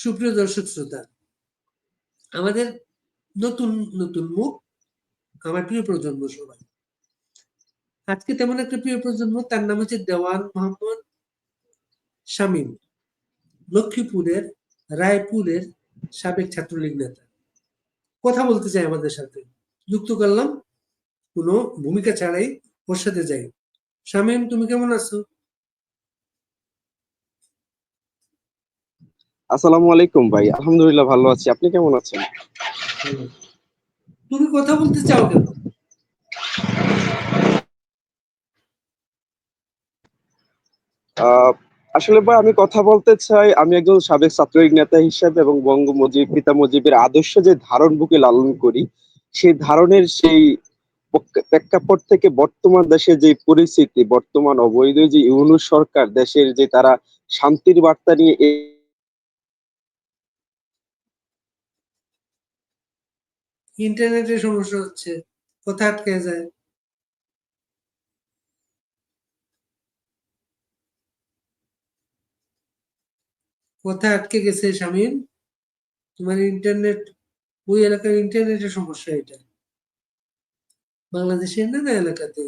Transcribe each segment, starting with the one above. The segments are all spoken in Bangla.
সুপ্রিয় দর্শক শ্রোতা, আমাদের নতুন নতুন মুখ আমার প্রিয় প্রজন্ম সবাই। আজকে তেমন একটা প্রিয় প্রজন্ম, তার নাম হচ্ছে দেওয়ান মোহাম্মদ শামীম, লক্ষ্মীপুরের, রায়পুরের সাবেক ছাত্রলীগ নেতা। কথা বলতে চাই আমাদের সাথে। যুক্ত করলাম, কোনো ভূমিকা ছাড়াই ওর সাথে যাই। শামীম, তুমি কেমন আছো? আসসালামু আলাইকুম ভাই আলহামদুলিল্লাহ ভালো আছি। আপনি কেমন আছেন? তুমি কথা বলতে চাও কেন? আসলে ভাই আমি কথা বলতে চাই আমি একজন সাবেক ছাত্রলীগ নেতা হিসেবে এবং বঙ্গ মুজিব পিতা মুজিবের আদর্শ যে ধারণ বুকে লালন করি সেই ধারণের সেই প্রেক্ষাপট থেকে বর্তমান দেশের যে পরিস্থিতি বর্তমান অবৈধ যে ইউনুস সরকার দেশের যে তারা শান্তির বার্তা নিয়ে ইন্টারনেটের সমস্যা হচ্ছে। কথা আটকে যায়? কথা আটকে গেছে শামিম? তোমার ইন্টারনেট, ওই এলাকার ইন্টারনেটের সমস্যা এটা। বাংলাদেশের নানা এলাকাতে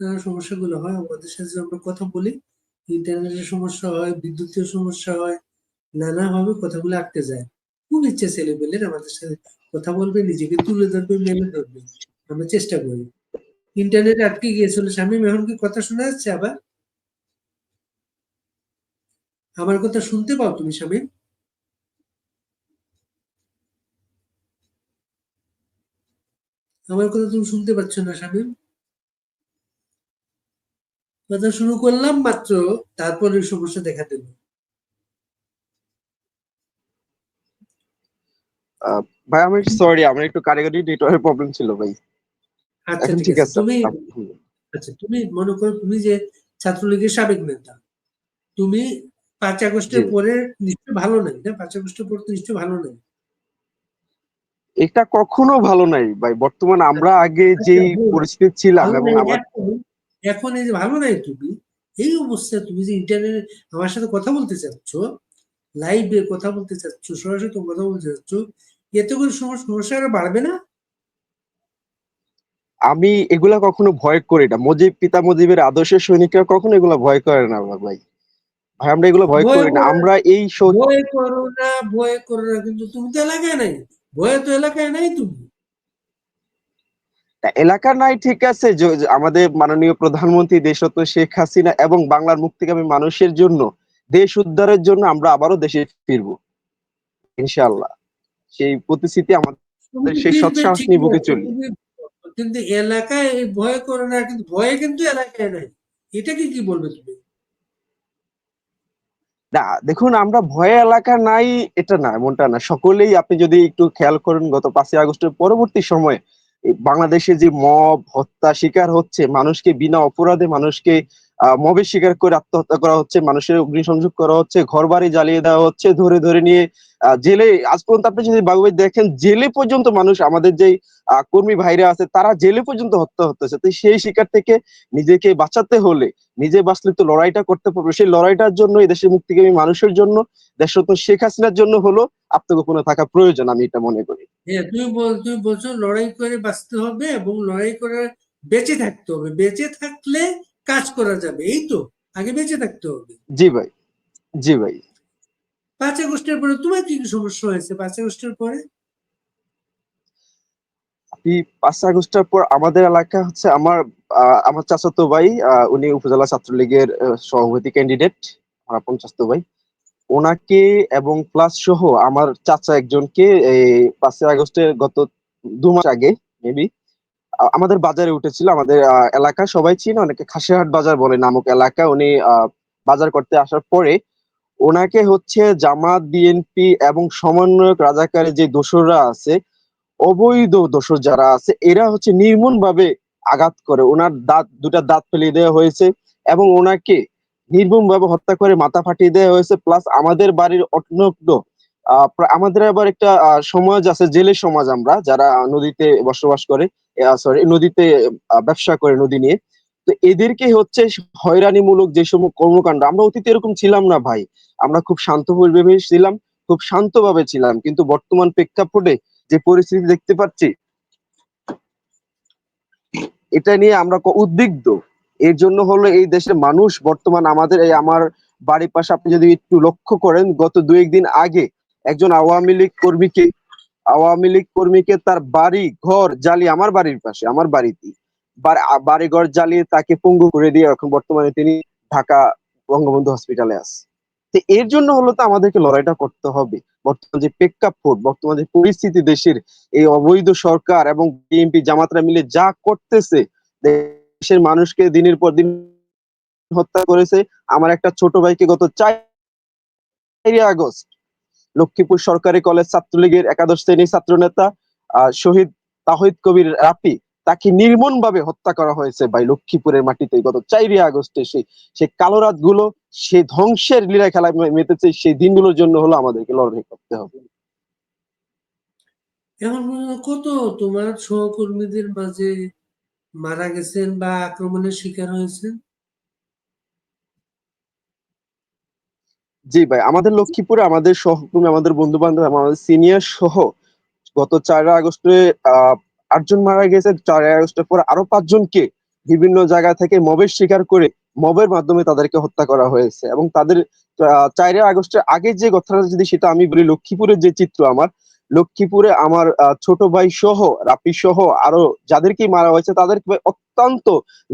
নানা সমস্যাগুলো হয়। আমাদের সাথে আমরা কথা বলি, ইন্টারনেটের সমস্যা হয়, বিদ্যুতের সমস্যা হয়, নানাভাবে কথাগুলো আটকে যায়। খুব ইচ্ছে ছেলেপেলের আমাদের সাথে কথা বলবে, নিজেকে তুলে ধরবে, মেলে ধরবে। আমরা চেষ্টা করি। ইন্টারনেট আটকে গিয়েছিল। শামীম এখন কি কথা শোনা যাচ্ছে আবার? আমার কথা শুনতে পাও তুমি শামীম আমার কথা তুমি শুনতে পাচ্ছ না শামীম কথা শুরু করলাম মাত্র, তারপরে সমস্যা দেখা দিল ভাই আমি সরি আমার একটু কারিগরি নেটওয়ার্কের প্রবলেম ছিল ভাই। আচ্ছা ঠিক আছে। তুমি আচ্ছা তুমি মনে করো তুমি যে ছাত্রলীগের সাবেক নেতা তুমি পাঁচ আগস্টের পরে নিশ্চয় ভালো নাই না? পাঁচ আগস্টের পর তো নিশ্চয় ভালো নাই। এটা কখনো ভালো নাই ভাই। বর্তমান আমরা আগে আচ্ছা, যেই পরিস্থিতি ছিলাম এবং আমার এখন এখন এই যে ভালো নাই তুমি এই অবস্থায় তুমি যে ইন্টারনেটে আমার সাথে কথা বলতে চাচ্ছ লাইভে কথা বলতে চাচ্ছ সরাসরি তো কথা বলতে চাচ্ছ এতে করে সমস্যা আরও বাড়বে না? আমি এগুলা কখনো ভয় করি না। মুজিব পিতা মুজিবের আদর্শের সৈনিকরা কখনো এগুলা ভয় করে না ভাই। ভাই আমরা এগুলো ভয় করি না। আমরা এই ভয় করো না ভয় করো না। কিন্তু তুমি তো এলাকায় নাই। ভয় তো এলাকায় নাই তুমি। এলাকা নাই ঠিক আছে। আমাদের মাননীয় প্রধানমন্ত্রী দেশরত্ন শেখ হাসিনা এবং বাংলার মুক্তিকামী মানুষের জন্য দেশ উদ্ধারের জন্য আমরা আবারও দেশে ফিরবো। ইনশাআল্লাহ। সেই প্রতিশ্রুতি আমাদের সেই সৎসাহস নিয়ে বুকে চলি। কিন্তু এলাকায় এই ভয় করো না কিন্তু ভয়ে কিন্তু এলাকায় নাই। এটাকে কি বলবে তুমি? না দেখুন আমরা ভয়ে এলাকা নাই এটা না এমনটা না। সকলেই আপনি যদি একটু খেয়াল করেন গত পাঁচই আগস্টের পরবর্তী সময়ে বাংলাদেশে যে মব হত্যা শিকার হচ্ছে মানুষকে বিনা অপরাধে মানুষকে মবের শিকার করে আত্মহত্যা করা হচ্ছে, মানুষের অগ্নিসংযোগ করা হচ্ছে ঘর বাড়ি জ্বালিয়ে দেওয়া হচ্ছে, ধরে ধরে নিয়ে জেলে, আজ পর্যন্ত আপনি যদি বাগুবাই দেখেন, জেলে পর্যন্ত মানুষ, আমাদের যেই কর্মী ভাইরা আছে, তারা জেলে পর্যন্ত হত্যা হতেছে। তো সেই শিকার থেকে নিজেকে বাঁচাতে হলে, নিজে বাঁচলে তো লড়াইটা করতে পারবে। সেই লড়াইটার জন্য এই দেশের মুক্তিকামী মানুষের জন্য, দেশরত্ন শেখ হাসিনার জন্য হলো আত্মগোপনে থাকা প্রয়োজন, আমি এটা মনে করি। হ্যাঁ তুমি বল, তুমি বলছো লড়াই করে বাঁচতে হবে এবং লড়াই করে বেঁচে থাকতে হবে। বেঁচে থাকলে কাজ করা যাবে এই তো আগে বেঁচে থাকতে হবে। জি ভাই জি ভাই। পাঁচ আগস্টের পরে তোমার কি কি সমস্যা হয়েছে? পাঁচ আগস্টের পরে? আপনি পাঁচ আগস্টের পর আমাদের এলাকা হচ্ছে আমার আমার চাচাতো ভাই উনি উপজেলা ছাত্রলীগের সভাপতি ক্যান্ডিডেট আমার আপন চাচাতো ভাই। ওনাকে এবং প্লাস সহ আমার চাচা একজনকে এই পাঁচই আগস্টের গত দু মাস আগে মেবি আমাদের বাজারে উঠেছিল, আমাদের এলাকা, সবাই চিনে, অনেকে খাসিহাট বাজার বলে নামক এলাকা। উনি বাজার করতে আসার পরে ওনাকে হচ্ছে জামাত, বিএনপি এবং সমন্বয়ক রাজাকারের যে দোসররা আছে, অবৈধ দোসর যারা আছে, এরা হচ্ছে নির্মূল ভাবে আঘাত করে। ওনার দাঁত, দুটা দাঁত ফেলিয়ে দেওয়া হয়েছে এবং ওনাকে নির্মম ভাবে হত্যা করে মাথা ফাটিয়ে দেওয়া হয়েছে। প্লাস আমাদের বাড়ির প্রা- আমাদের আবার একটা সমাজ আছে, জেলে সমাজ আমরা, যারা নদীতে বসবাস করে সরি নদীতে ব্যবসা করে নদী নিয়ে। তো এদেরকে হচ্ছে হয়রানিমূলক যে সমস্ত কর্মকাণ্ড, আমরা অতীতে এরকম ছিলাম না ভাই। আমরা খুব শান্ত পরিবেশ ছিলাম, খুব শান্তভাবে ছিলাম, কিন্তু বর্তমান প্রেক্ষাপটে যে পরিস্থিতি দেখতে পাচ্ছি, এটা নিয়ে আমরা উদ্বিগ্ন। এর জন্য হলো এই দেশের মানুষ, বর্তমান আমাদের, এই আমার বাড়ির পাশে আপনি যদি একটু লক্ষ্য করেন, গত দু একদিন আগে একজন আওয়ামী লীগ কর্মীকে, আওয়ামী লীগ কর্মীকে তার বাড়ি ঘর জ্বালিয়ে, আমার বাড়ির পাশে, আমার বাড়িতে বাড়ি ঘর জ্বালিয়ে তাকে পঙ্গু করে দিয়ে এখন বর্তমানে তিনি ঢাকা বঙ্গবন্ধু হসপিটালে আছে। তো এর জন্য হলো তো আমাদেরকে লড়াইটা করতে হবে। বর্তমান যে প্রেক্ষাপট বর্তমান যে পরিস্থিতি দেশের, এই অবৈধ সরকার এবং বিএনপি জামাতরা মিলে যা করতেছে, দেশের মানুষকে দিনের পর দিন হত্যা করেছে। আমার একটা ছোট ভাইকে গত চারই আগস্ট লক্ষ্মীপুর সরকারি কলেজ ছাত্রলীগের একাদশ শ্রেণির ছাত্র নেতা শহীদ তাহিদ কবির রাপি তাকে নির্মম ভাবে হত্যা করা হয়েছে ভাই লক্ষ্মীপুরের মাটিতে। গত চারই আগস্টে সেই সেই কালো রাতগুলো সেই ধ্বংসের লীলা খেলায় মেতেছে, সেই দিনগুলোর জন্য হলো আমাদেরকে লড়াই করতে হবে। পর্যন্ত কত তোমার সহকর্মীদের মাঝে মারা গেছেন বা আক্রমণের শিকার হয়েছেন? জি ভাই আমাদের লক্ষ্মীপুরে আমাদের সহকর্মী আমাদের বন্ধু বান্ধব আমাদের সিনিয়র সহ গত চার আগস্টে আহ আটজন মারা গেছে। চার আগস্টের পর আরও পাঁচজনকে বিভিন্ন জায়গা থেকে মবের শিকার করে মবের মাধ্যমে তাদেরকে হত্যা করা হয়েছে। এবং তাদের চারই আগস্টের আগে যে কথাটা যদি সেটা আমি বলি লক্ষ্মীপুরের যে চিত্র আমার লক্ষ্মীপুরে আমার ছোট ভাই সহ রাপি সহ আরও যাদেরকে মারা হয়েছে তাদেরকে অত্যন্ত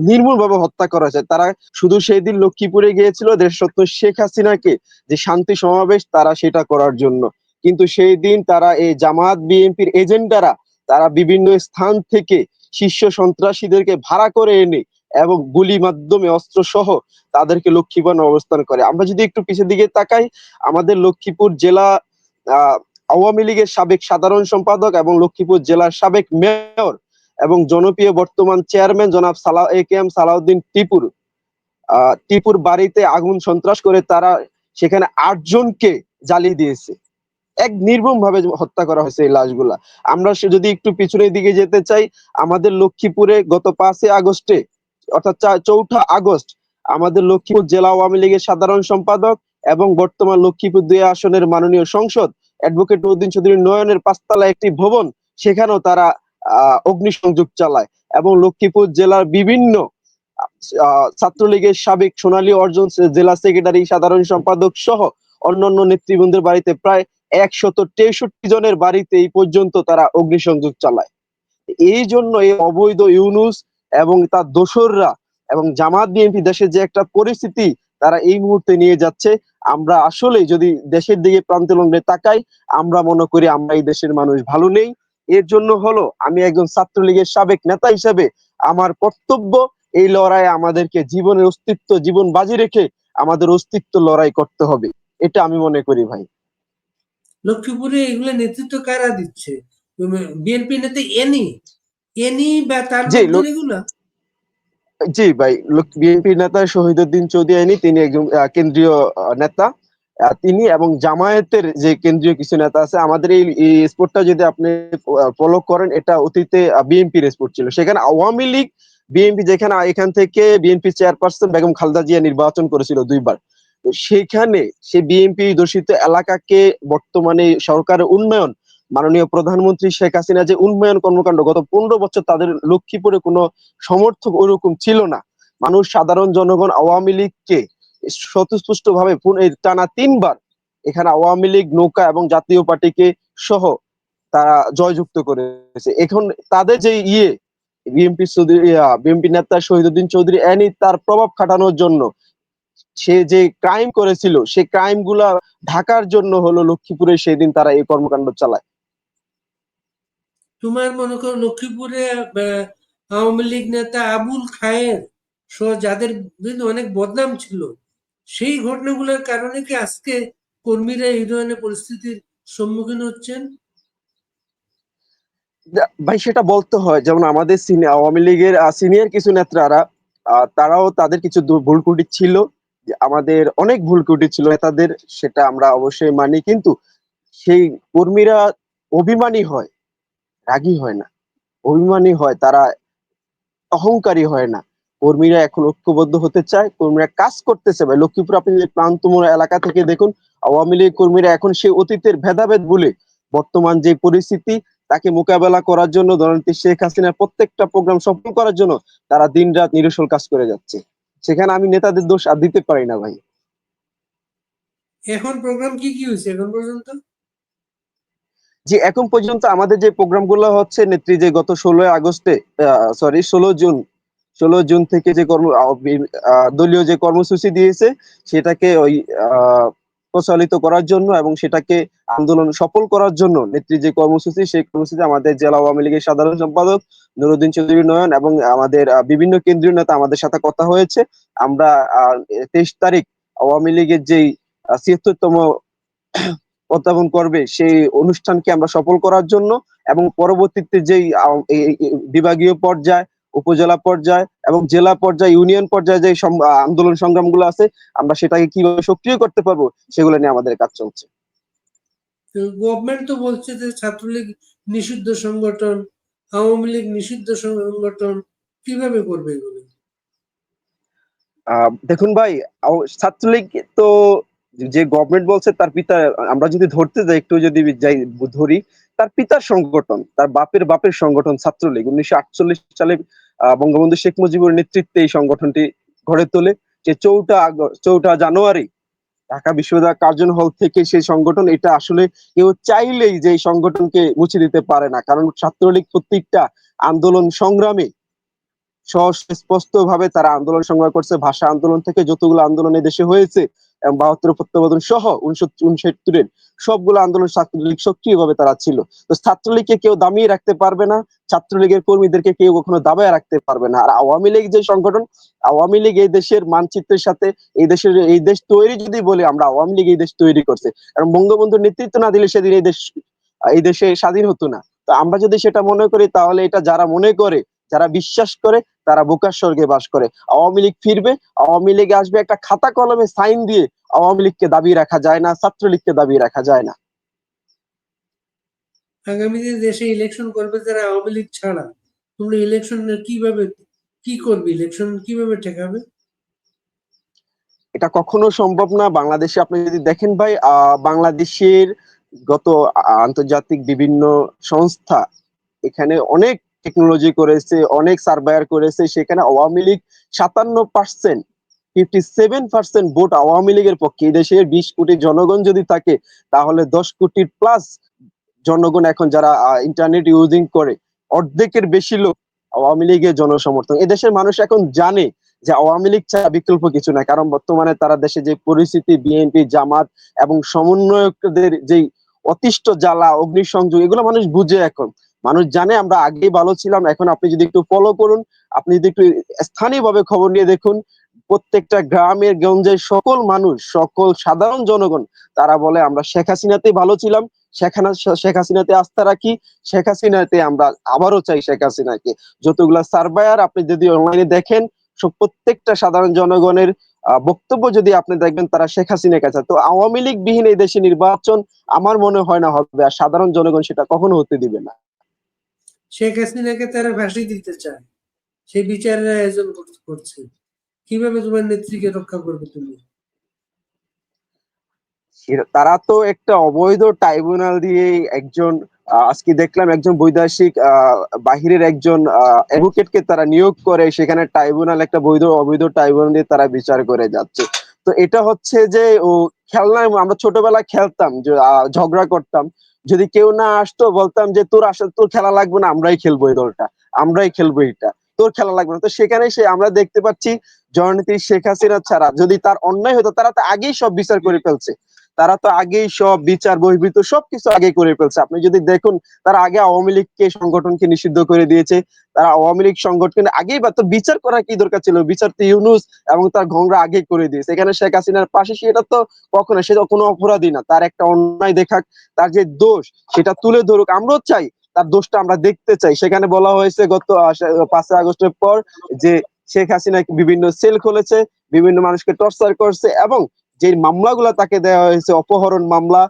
নির্মূল ভাবে হত্যা করা হয়েছে। তারা শুধু সেই দিন লক্ষ্মীপুরে গিয়েছিল, দেশরত্ন শেখ হাসিনাকে যে শান্তি সমাবেশ তারা সেটা করার জন্য। কিন্তু সেই দিন তারা এই জামাত বিএনপির এজেন্ডারা তারা বিভিন্ন স্থান থেকে শীর্ষ সন্ত্রাসীদেরকে ভাড়া করে এনে এবং গুলি মাধ্যমে অস্ত্র সহ তাদেরকে লক্ষ্মীপুর অবস্থান করে। আমরা যদি একটু পিছের দিকে তাকাই, আমাদের লক্ষ্মীপুর জেলা আওয়ামী লীগের সাবেক সাধারণ সম্পাদক এবং লক্ষ্মীপুর জেলার সাবেক মেয়র এবং জনপ্রিয় বর্তমান চেয়ারম্যান জনাব সালা, এ কে এম সালাউদ্দিন টিপুর টিপুর বাড়িতে আগুন সন্ত্রাস করে তারা সেখানে আটজনকে জ্বালিয়ে দিয়েছে। এক নির্মম ভাবে হত্যা করা হয়েছে এই লাশগুলা। আমরা সে, যদি একটু পিছনের দিকে যেতে চাই, আমাদের লক্ষ্মীপুরে গত পাঁচই আগস্টে, অর্থাৎ চৌঠা আগস্ট, আমাদের লক্ষ্মীপুর জেলা আওয়ামী লীগের সাধারণ সম্পাদক এবং বর্তমান লক্ষ্মীপুর দুই আসনের মাননীয় সংসদ অ্যাডভোকেট উদ্দিন চৌধুরী নয়নের পাঁচতলা একটি ভবন, সেখানেও তারা অগ্নিসংযোগ চালায় এবং লক্ষ্মীপুর জেলার বিভিন্ন ছাত্রলীগের সাবেক সোনালী অর্জন জেলা সেক্রেটারি, সাধারণ সম্পাদক সহ অন্যান্য নেতৃবৃন্দের বাড়িতে প্রায় একশত তেষট্টি জনের বাড়িতে এই পর্যন্ত তারা অগ্নিসংযোগ চালায়। এই জন্য এই অবৈধ ইউনুস এবং তার দোসররা এবং জামাত বিএনপি দেশের যে একটা পরিস্থিতি তারা এই মুহূর্তে নিয়ে যাচ্ছে। আমরা আসলে যদি দেশের দিকে প্রান্তে লগ্নে তাকাই আমরা মনে করি আমরা এই দেশের মানুষ ভালো নেই। এর জন্য হলো আমি একজন ছাত্রলীগের সাবেক নেতা হিসেবে আমার কর্তব্য এই লড়াই আমাদেরকে জীবনের অস্তিত্ব জীবন বাজি রেখে আমাদের অস্তিত্ব লড়াই করতে হবে। এটা আমি মনে করি ভাই। লক্ষ্মীপুরে এগুলো নেতৃত্ব কারা দিচ্ছে? বিএনপি নেতা এনি এনি বা তার এগুলা? জি ভাই বিএনপি নেতা শহীদুদ্দিন চৌধুরী আইনি তিনি একজন কেন্দ্রীয় নেতা। তিনি এবং জামায়াতের যে কেন্দ্রীয় কিছু নেতা আছে, আমাদের এই এই স্পোর্টটা যদি আপনি ফলো করেন, এটা অতীতে বিএনপির স্পোর্ট ছিল। সেখানে আওয়ামী লীগ, বিএনপি যেখানে, এখান থেকে বিএনপি চেয়ারপারসন বেগম খালদা জিয়া নির্বাচন করেছিল দুইবার। তো সেখানে সে বিএনপি দূষিত এলাকাকে বর্তমানে সরকারের উন্নয়ন মাননীয় প্রধানমন্ত্রী শেখ হাসিনা যে উন্নয়ন কর্মকাণ্ড গত পনেরো বছর তাদের লক্ষ্মীপুরে কোনো সমর্থক ওরকম ছিল না। মানুষ সাধারণ জনগণ, আওয়ামী লীগকে স্বতঃস্পষ্ট ভাবে টানা তিনবার এখানে আওয়ামী লীগ, নৌকা এবং জাতীয় পার্টিকে সহ তারা জয়যুক্ত করেছে। এখন তাদের যে ইয়ে বিএনপি বিএনপি নেতা শহীদুদ্দিন চৌধুরী, এনি তার প্রভাব খাটানোর জন্য সে যে ক্রাইম করেছিল, সে ক্রাইমগুলা ঢাকার জন্য হলো লক্ষ্মীপুরে সেই দিন তারা এই কর্মকাণ্ড চালায়। তোমার মনে করো লক্ষ্মীপুরে আওয়ামী লীগ নেতা আবুল খায়ের সহ যাদের বিরুদ্ধে অনেক বদনাম ছিল, সেই ঘটনাগুলোর কারণে কি আজকে কর্মীরা এই ধরনের পরিস্থিতির সম্মুখীন হচ্ছেন? ভাই, সেটা বলতে হয়। যেমন আমাদের আওয়ামী লীগের সিনিয়র কিছু নেতারা তারাও তাদের কিছু ভুল ত্রুটি ছিল। আমাদের অনেক ভুল ত্রুটি ছিল, নেতাদের, সেটা আমরা অবশ্যই মানি। কিন্তু সেই কর্মীরা অভিমানী হয়। রাগী হয় না, অভিমানী হয়, তারা অহংকারী হয় না। কর্মীরা এখন ঐক্যবদ্ধ হতে চায়, কর্মীরা কাজ করতেছে ভাই। লক্ষ্মীপুর, আপনি প্রান্তমূল এলাকা থেকে দেখুন, আওয়ামী লীগ কর্মীরা এখন সেই অতীতের ভেদাভেদ বলে বর্তমান যে পরিস্থিতি, তাকে মোকাবেলা করার জন্য ধরনটি শেখ হাসিনার প্রত্যেকটা প্রোগ্রাম সফল করার জন্য, তারা দিন রাত নিরসল কাজ করে যাচ্ছে। সেখানে আমি নেতাদের দোষ আর দিতে পারি না ভাই। এখন প্রোগ্রাম কি কি হয়েছে এখন পর্যন্ত? যে এখন পর্যন্ত আমাদের যে প্রোগ্রামগুলো হচ্ছে নেত্রী, যে গত ষোলোই আগস্টে সরি ষোলো জুন ষোলো জুন থেকে যে কর্ম দলীয় যে কর্মসূচি দিয়েছে, সেটাকে ওই প্রচলিত করার জন্য এবং সেটাকে আন্দোলন সফল করার জন্য নেত্রী যে কর্মসূচি, সেই কর্মসূচি আমাদের জেলা আওয়ামী লীগের সাধারণ সম্পাদক নুরুদ্দিন চৌধুরী নয়ন এবং আমাদের বিভিন্ন কেন্দ্রীয় নেতা আমাদের সাথে কথা হয়েছে। আমরা তেইশ তারিখ আওয়ামী লীগের যেই ছিয়াত্তরতম উদ্যাপন করবে সেই অনুষ্ঠানকে আমরা সফল করার জন্য এবং পরবর্তীতে যেই বিভাগীয় পর্যায় উপজেলা পর্যায় এবং জেলা পর্যায়ে ইউনিয়ন পর্যায়ে যে আন্দোলন সংগ্রামগুলো আছে আমরা সেটাকে কীভাবে সক্রিয় করতে পারব সেগুলো নিয়ে আমাদের কাজ চলছে। গভর্নমেন্ট তো বলছে যে ছাত্রলীগ নিষিদ্ধ সংগঠন আওয়ামী লীগ নিষিদ্ধ সংগঠন কীভাবে করবে এগুলো? দেখুন ভাই ছাত্রলীগ তো যে গভর্নমেন্ট বলছে তার পিতা, আমরা যদি ধরতে যাই, একটু যদি যাই ধরি, তার পিতার সংগঠন, তার বাপের বাপের সংগঠন ছাত্রলীগ, উনিশশো আটচল্লিশ সালে বঙ্গবন্ধু শেখ মুজিবুর নেতৃত্বে এই সংগঠনটি গড়ে তোলে। যে চৌঠা চৌঠা জানুয়ারি, ঢাকা বিশ্ববিদ্যালয় কার্জন হল থেকে সেই সংগঠন, এটা আসলে কেউ চাইলেই যে সংগঠনকে মুছে দিতে পারে না। কারণ ছাত্রলীগ প্রত্যেকটা আন্দোলন সংগ্রামে স্পষ্ট ভাবে তারা আন্দোলন সংগ্রাম করছে। ভাষা আন্দোলন থেকে যতগুলো আন্দোলন দেশে হয়েছে, এবং বাহাত্তর প্রত্যাবর্তন সহ উনসত্তরের সবগুলো আন্দোলন ছাত্রলীগ সক্রিয় ভাবে তারা ছিল। তো ছাত্রলীগকে কেউ দামিয়ে রাখতে পারবে না, ছাত্রলীগের কর্মীদেরকে কেউ কখনো দাবায় রাখতে পারবে না। আর আওয়ামী লীগ যে সংগঠন, আওয়ামী লীগ এই দেশের মানচিত্রের সাথে এই দেশের, এই দেশ তৈরি যদি বলি আমরা আওয়ামী লীগ এই দেশ তৈরি করছে, কারণ বঙ্গবন্ধুর নেতৃত্ব না দিলে সেদিন এই দেশ, এই দেশে স্বাধীন হতো না। তো আমরা যদি সেটা মনে করি, তাহলে এটা যারা মনে করে যারা বিশ্বাস করে তারা বোকার স্বর্গে বাস করে। আওয়ামী লীগ ফিরবে আওয়ামী লীগ আসবে একটা খাতা কলমে সাইন দিয়ে আওয়ামী লীগকে দাবি রাখা যায় না ছাত্রলীগকে দাবি রাখা যায় না। আগামীতে দেশে ইলেকশন করবে যারা আওয়ামী লীগ ছাড়া তোমরা ইলেকশন কীভাবে কি করবে? ইলেকশন কীভাবে ঠেকাবে? এটা কখনো সম্ভব না। বাংলাদেশে আপনি যদি দেখেন ভাই আহ, বাংলাদেশের গত আন্তর্জাতিক বিভিন্ন সংস্থা এখানে অনেক টেকনোলজি করেছে, অনেক সার্ভায়ার করেছে, সেখানে আওয়ামী লীগ সাতান্ন percent fifty seven percent vote Awami লীগের পক্ষে। দেশের বিশ কোটি জনগণ যদি থাকে, তাহলে দশ কোটির প্লাস জনগণ এখন যারা ইন্টারনেট ইউজিং করে, অর্ধেকের বেশি লোক আওয়ামী লীগের জনসমর্থন। এদেশের মানুষ এখন জানে যে আওয়ামী লীগ ছাড়া বিকল্প কিছু নাই, কারণ বর্তমানে তারা দেশে যে পরিস্থিতি বিএনপি জামাত এবং সমন্বয়কদের যেই অতিষ্ঠ জ্বালা, অগ্নিসংযোগ, এগুলো মানুষ বুঝে এখন। মানুষ জানে, আমরা আগেই ভালো ছিলাম, এখন আপনি যদি একটু ফলো করুন, আপনি যদি একটু স্থানীয়ভাবে খবর নিয়ে দেখুন, প্রত্যেকটা গ্রামের, গঞ্জের সকল মানুষ, সকল সাধারণ জনগণ, তারা বলে, আমরা শেখ হাসিনাতেই ভালো ছিলাম, শেখ হাসিনা- শেখ হাসিনাতে আস্থা রাখি, শেখ হাসিনাতে আমরা আবারও চাই শেখ হাসিনাকে। যতগুলা সার্ভায়ার আপনি যদি অনলাইনে দেখেন প্রত্যেকটা সাধারণ জনগণের বক্তব্য যদি আপনি দেখবেন, তারা শেখ হাসিনার কাছে। তো আওয়ামী লীগ বিহীন এই দেশে নির্বাচন আমার মনে হয় না হবে, আর সাধারণ জনগণ সেটা কখনো হতে দিবে না। শেখ হাসিনাকে তারা ফাঁসি দিতে চায়। সেই বিচারের আয়োজন করছে। কীভাবে তোমার নেত্রীকে রক্ষা করবে তুমি? তারা তো একটা অবৈধ ট্রাইব্যুনাল দিয়ে একজন আজকে দেখলাম একজন বৈদেশিক বাহিরের একজন অ্যাডভোকেটকে তারা নিয়োগ করে, সেখানে ট্রাইব্যুনাল একটা বৈধ, অবৈধ ট্রাইব্যুনাল দিয়ে তারা বিচার করে যাচ্ছে। তো এটা হচ্ছে যে ও খেলনায়, আমরা ছোটবেলায় খেলতাম, যে ঝগড়া করতাম। যদি কেউ না আসতো, বলতাম যে, তোর আসলে, তোর খেলা লাগবে না, আমরাই খেলব এই দলটা, আমরাই খেলব এটা তোর খেলা লাগবে না। তো সেখানে সে, আমরা দেখতে পাচ্ছি জননীতি শেখ হাসিনা ছাড়া যদি তার অন্যায় হতো, তারা তো আগেই সব বিচার করে ফেলছে। তারা তো আগেই সব বিচার, বহির্ভূত সবকিছু আগে করে ফেলছে। আপনি যদি দেখুন, তারা আগে আওয়ামী লীগকে, সংগঠনকে নিষিদ্ধ করে দিয়েছে। তারা আওয়ামী লীগ সংগঠন আগেই বা তো বিচার করার কি দরকার ছিল? বিচার তো ইউনুস এবং তার ঘংরা আগে করে দিয়েছে। এখানে শেখ হাসিনার পাশে সেটা তো কখনো সেটা কোনো অপরাধী না। তার একটা অন্যায় দেখাক, তার যে দোষ, সেটা তুলে ধরুক। আমরাও চাই, তার দোষটা আমরা দেখতে চাই। সেখানে বলা হয়েছে গত পাঁচই আগস্টের পর যে শেখ হাসিনা বিভিন্ন সেল খুলেছে, বিভিন্ন মানুষকে টর্চার করছে এবং যে মামলাগুলো তাকে দেওয়া হয়েছে, অপহরণ মামলা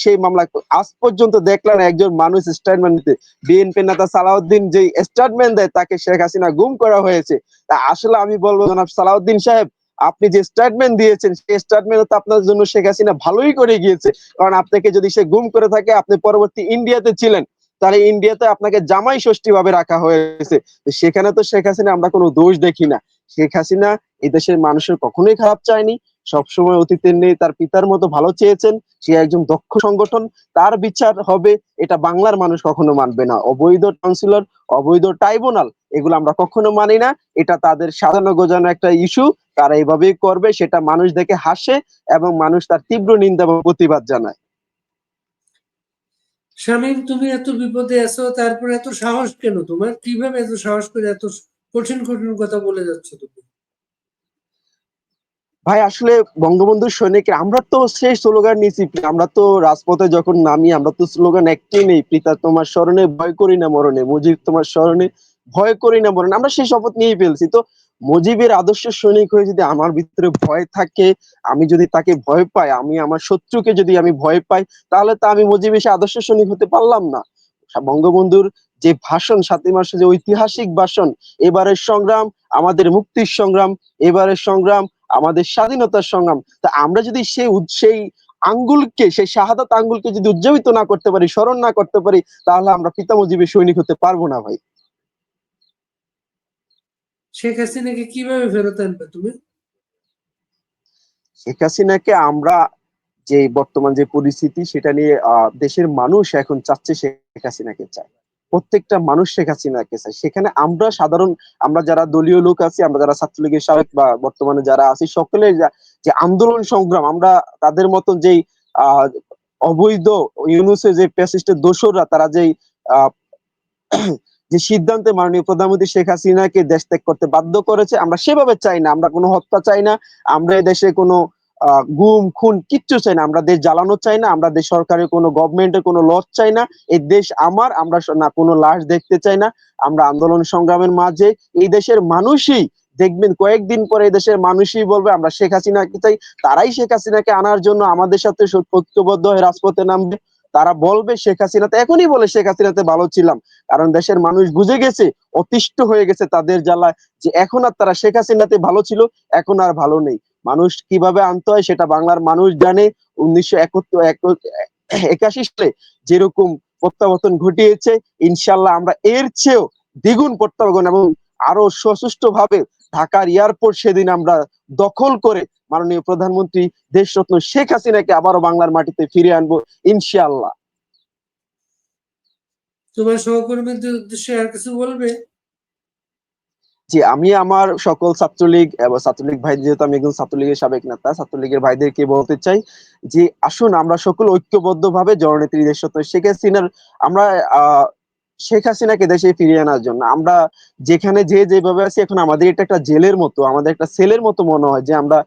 সেই মামলা, আজ পর্যন্ত দেখলাম একজন মানুষ স্টেটমেন্ট দিতে বিএনপি নেতা সালাউদ্দিন যে স্টেটমেন্ট দেয়, তাকে শেখ হাসিনা গুম করা হয়েছে। তা আসলে আমি বলব, জনাব সালাউদ্দিন সাহেব, আপনি যে স্টেটমেন্ট দিয়েছেন, সেই স্টেটমেন্ট তো আপনার জন্য শেখ হাসিনা ভালোই করে গিয়েছে। কারণ আপনাকে যদি সে গুম করে থাকে, আপনি পরবর্তী ইন্ডিয়াতে ছিলেন, তাহলে ইন্ডিয়াতে আপনাকে জামাই ষষ্ঠী ভাবে রাখা হয়েছে। সেখানে তো শেখ হাসিনা, আমরা কোনো দোষ দেখি না। শেখ হাসিনা এই দেশের মানুষের কখনোই খারাপ চায়নি। সবসময় অতীতের নেই, তার পিতার মতো ভালো চেয়েছেন, সে একজন দক্ষ সংগঠন, তার বিচার হবে, এটা বাংলার মানুষ কখনো মানবে না। অবৈধ কাউন্সিলর অবৈধ ট্রাইব্যুনাল এগুলো আমরা কখনো মানি না, এটা তাদের সাজানো গোজানো একটা ইস্যু তারা এইভাবেই করবে, সেটা মানুষ দেখে হাসে, এবং মানুষ তার তীব্র নিন্দা এবং প্রতিবাদ জানায়। শামীম তুমি এত বিপদে আছো, তারপরে এত সাহস কেন? তোমার কীভাবে এত সাহস করে এত কঠিন কঠিন কথা বলে যাচ্ছ তুমি? ভাই, আসলে বঙ্গবন্ধুর সৈনিকের, আমরা তো সেই স্লোগান নিয়েছি আমরা তো রাজপথে যখন নামি, আমরা তো স্লোগান একটাই নেই, পিতা তোমার স্মরণে ভয় করি না মরণে, মুজিব তোমার স্মরণে ভয় করি না মরণে, আমরা সেই শপথ নিয়ে ফেলছি। তো মুজিবের আদর্শ সৈনিক হয়ে যদি আমার ভিতরে ভয় থাকে, আমি যদি তাকে ভয় পাই, আমি আমার শত্রুকে যদি আমি ভয় পাই, তাহলে তো আমি মুজিবের সে আদর্শ সৈনিক হতে পারলাম না। বঙ্গবন্ধুর যে ভাষণ, সাতই মাসে যে ঐতিহাসিক ভাষণ, এবারের সংগ্রাম, আমাদের মুক্তির সংগ্রাম, এবারের সংগ্রাম আমাদের স্বাধীনতার সংগ্রাম। তা আমরা যদি সেই সেই আঙ্গুলকে সেই শাহাদাত আঙ্গুলকে যদি উজ্জীবিত না করতে পারি স্মরণ না করতে পারি তাহলে আমরা পিতা মুজিবের সৈনিক হতে পারব না ভাই। শেখ হাসিনাকে কীভাবে ফেরত আনবে তুমি? শেখ হাসিনাকে আমরা যে বর্তমান যে পরিস্থিতি সেটা নিয়ে আহ, দেশের মানুষ এখন চাচ্ছে শেখ হাসিনাকে চায়। প্রত্যেকটা মানুষ শেখ হাসিনাকে চায় সেখানে আমরা সাধারণ, আমরা যারা দলীয় লোক আছি, আমরা যারা ছাত্রলীগের সাবেক বা বর্তমানে যারা আছি, সকলের যে আন্দোলন সংগ্রাম, আমরা তাদের মতন যেই অবৈধ ইউনুসে যে প্যাসিস্টের দোসররা, তারা যেই যে সিদ্ধান্তে মাননীয় প্রধানমন্ত্রী শেখ হাসিনাকে দেশ ত্যাগ করতে বাধ্য করেছে, আমরা সেভাবে চাই না, আমরা কোনো হত্যা চাই না, আমরা দেশে কোনো গুম, খুন কিচ্ছু চাই না। আমরা দেশ জ্বালানো চাই না, আমরা দেশ সরকারের কোনো গভর্নমেন্টের কোনো লস চাই না। এই দেশ আমার, আমরা না, কোনো লাশ দেখতে চাই না। আমরা আন্দোলন সংগ্রামের মাঝে এই দেশের মানুষই দেখবেন, কয়েকদিন পরে দেশের মানুষই বলবে, আমরা শেখ হাসিনাকে চাই। তারাই শেখ হাসিনাকে আনার জন্য আমাদের সাথে ঐক্যবদ্ধ হয়ে রাজপথে নামবে। তারা বলবে, শেখ হাসিনাতে এখনই বলে, শেখ হাসিনাতে ভালো ছিলাম। কারণ দেশের মানুষ বুঝে গেছে, অতিষ্ঠ হয়ে গেছে তাদের জ্বালায় যে এখন আর তারা শেখ হাসিনাতে ভালো ছিল, এখন আর ভালো নেই। মানুষ কীভাবে আনতে হয় সেটা বাংলার মানুষ জানে। উনিশশো একাশি সালে যেরকম প্রত্যাবর্তন ঘটিয়েছে, ইনশাল্লাহ আমরা এর চেয়েও দ্বিগুণ প্রত্যাবর্তন এবং আরও সচেষ্ট ভাবে ঢাকার এয়ারপোর্ট সেদিন আমরা দখল করে মাননীয় প্রধানমন্ত্রী দেশরত্ন শেখ হাসিনাকে আবারও বাংলার মাটিতে ফিরে আনব ইনশাআল্লাহ তোমার সহকর্মীদের উদ্দেশ্যে আর কিছু বলবে? জি, আমি আমার সকল ছাত্রলীগ এবং ছাত্রলীগ ভাই, যেহেতু আমি একজন ছাত্রলীগের সাবেক নেতা, ছাত্রলীগের ভাইদেরকে বলতে চাই যে, আসুন আমরা সকল ঐক্যবদ্ধ ভাবে জননেত্রী দেশরত্ন শেখ হাসিনার, আমরা শেখ হাসিনাকে দেশে ফিরিয়ে আনার জন্য, আমরা যেখানে যে যেভাবে আছি, এখন আমাদের এটা একটা জেলের মতো, আমাদের একটা সেলের মতো মনে হয় যে, আমরা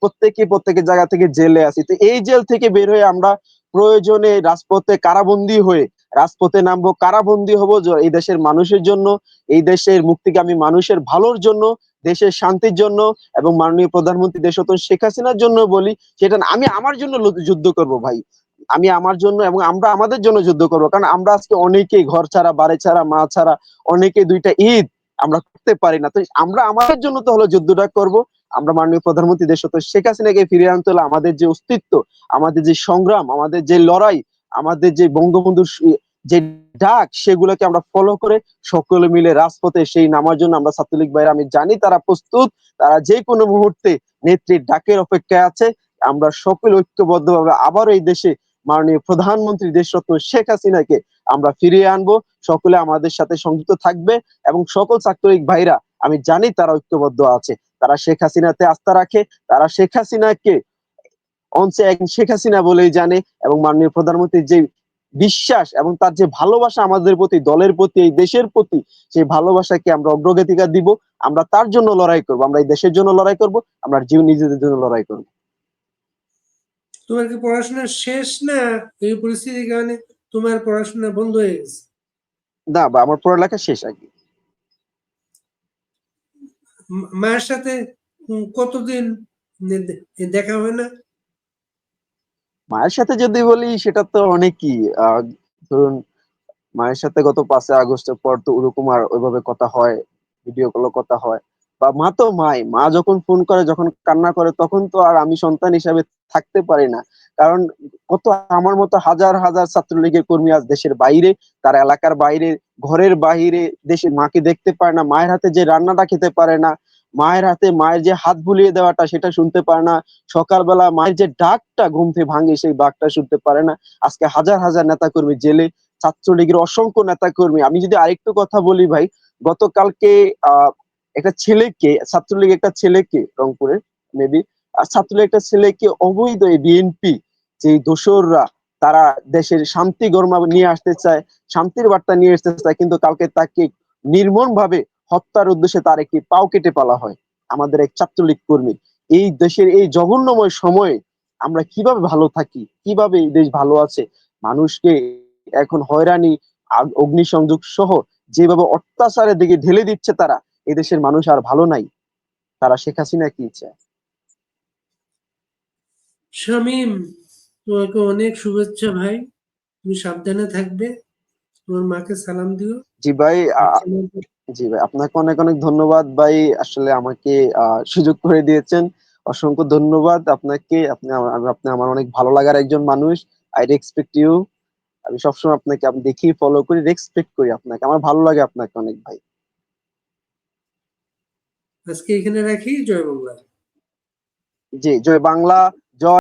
প্রত্যেকে প্রত্যেকের জায়গা থেকে জেলে আছি। তো এই জেল থেকে বের হয়ে আমরা প্রয়োজনে রাজপথে কারাবন্দী হয়ে রাজপথে নামবো, কারাবন্দী হব এই দেশের মানুষের জন্য, এই দেশের মুক্তিকামী মানুষের ভালোর জন্য, দেশের শান্তির জন্য এবং মাননীয় প্রধানমন্ত্রী দেশত শেখ হাসিনার জন্য বলি, সেটা আমি আমার জন্য যুদ্ধ করব ভাই। আমি আমার জন্য এবং আমরা আমাদের জন্য যুদ্ধ করব। কারণ আমরা আজকে অনেকেই ঘর ছাড়া, বাড়ি ছাড়া, মা ছাড়া অনেকে দুইটা ঈদ আমরা করতে পারি না। তো আমরা আমাদের জন্য তো হলো যুদ্ধটা করব। আমরা মাননীয় প্রধানমন্ত্রী দেশত শেখ হাসিনাকে ফিরিয়ে আনতে হলে আমাদের যে অস্তিত্ব, আমাদের যে সংগ্রাম, আমাদের যে লড়াই আমাদের যে বঙ্গবন্ধুর যে ডাক, সেগুলোকে আমরা ফলো করে সকলে মিলে রাজপথে সেই নামার জন্য আমরা ছাত্রলীগ ভাইরা আমি জানি তারা প্রস্তুত, তারা যে কোনো মুহূর্তে নেত্রীর ডাকের অপেক্ষায় আছে। আমরা সকল ঐক্যবদ্ধভাবে আবার এই দেশে মাননীয় প্রধানমন্ত্রী দেশরত্ন শেখ হাসিনাকে আমরা ফিরিয়ে আনব। সকলে আমাদের সাথে সংযুক্ত থাকবে এবং সকল ছাত্রলীগ ভাইরা, আমি জানি তারা ঐক্যবদ্ধ আছে। তারা শেখ হাসিনাতে আস্থা রাখে, তারা শেখ হাসিনাকে এক শেখ হাসিনা বলেই জানে এবং মাননীয় প্রধানমন্ত্রীর যে বিশ্বাস এবং তার যে ভালোবাসা আমাদের প্রতি দলের প্রতি এই দেশের প্রতি সেই ভালোবাসাকে আমরা অগ্রগতিকার দিব। আমরা তার জন্য লড়াই করব আমরা এই দেশের জন্য লড়াই করব আমরা জীব নিজেদের জন্য লড়াই করব। তোমার কি পড়াশোনা শেষ না? এই পরিস্থিতির কারণে তোমার পড়াশোনা বন্ধ হয়ে গেছে। না বা আমার পড়ালেখা শেষ আগে। মায়ের সাথে কতদিন দেখা হয় না? মায়ের সাথে যদি বলি, সেটা তো অনেকই ধরুন মায়ের সাথে গত পাঁচই আগস্টের পর তো ওরকম আর ওইভাবে কথা হয় ভিডিও কলে কথা হয়। বা মা তো মাই, মা যখন ফোন করে, যখন কান্না করে, তখন তো আর আমি সন্তান হিসাবে থাকতে পারি না। কারণ কত আমার মতো হাজার হাজার ছাত্রলীগের কর্মী আজ দেশের বাইরে, তার এলাকার বাইরে, ঘরের বাইরে দেশে মাকে দেখতে পারে না, মায়ের হাতে যে রান্নাটা খেতে পারে না মায়ের হাতে মায়ের যে হাত বুলিয়ে দেওয়াটা সেটা শুনতে পারে না। সকালবেলা মায়ের যে ডাকটা ঘুম থেকে ভাঙে সেই ডাকটা শুনতে পারে না। আজকে হাজার হাজার নেতা কর্মী জেলে, ছাত্রলীগের অসংখ্য নেতা কর্মী আমি যদি আরেকটু কথা বলি ভাই, গতকালকে আহ একটা ছেলেকে, ছাত্রলীগ একটা ছেলেকে, রংপুরে মেবি ছাত্রলীগ একটা ছেলেকে অবৈধ বিএনপি যে দোসররা, তারা দেশের শান্তি গরমা নিয়ে আসতে চায়, শান্তির বার্তা নিয়ে আসতে চায়, কিন্তু কালকে তাকে নির্মম ভাবে হত্যার উদ্দেশ্যে তার একটি পাও কেটে পালা হয় আমাদের এক ছাত্রলীগ কর্মী। এই দেশের এই জঘন্যময় সময়ে আমরা কীভাবে ভালো থাকি কীভাবে এই দেশ ভালো আছে মানুষকে এখন হয়রানি অগ্নিসংযোগ সহ যেভাবে অত্যাচারের দিকে ঢেলে দিচ্ছে তারা এদেশের মানুষ আর ভালো নাই। তারা শেখ হাসিনা কি চায়? শামীম তোমাকে অনেক শুভেচ্ছা ভাই। তুমি সাবধানে থাকবে। তোমার মাকে সালাম দিও। জি ভাই জি ভাই আপনাকে অনেক অনেক ধন্যবাদ ভাই আসলে আমাকে আহ, সুযোগ করে দিয়েছেন। অসংখ্য ধন্যবাদ আপনাকে আপনি আমার আপনি আমার অনেক ভালো লাগার একজন মানুষ। আই রেসপেক্ট ইউ আমি সবসময় আপনাকে আমি দেখি ফলো করি রেসপেক্ট করি আপনাকে। আমার ভালো লাগে আপনাকে অনেক ভাই। আজকে এখানে রাখি জয় বাংলা। জি জয় বাংলা।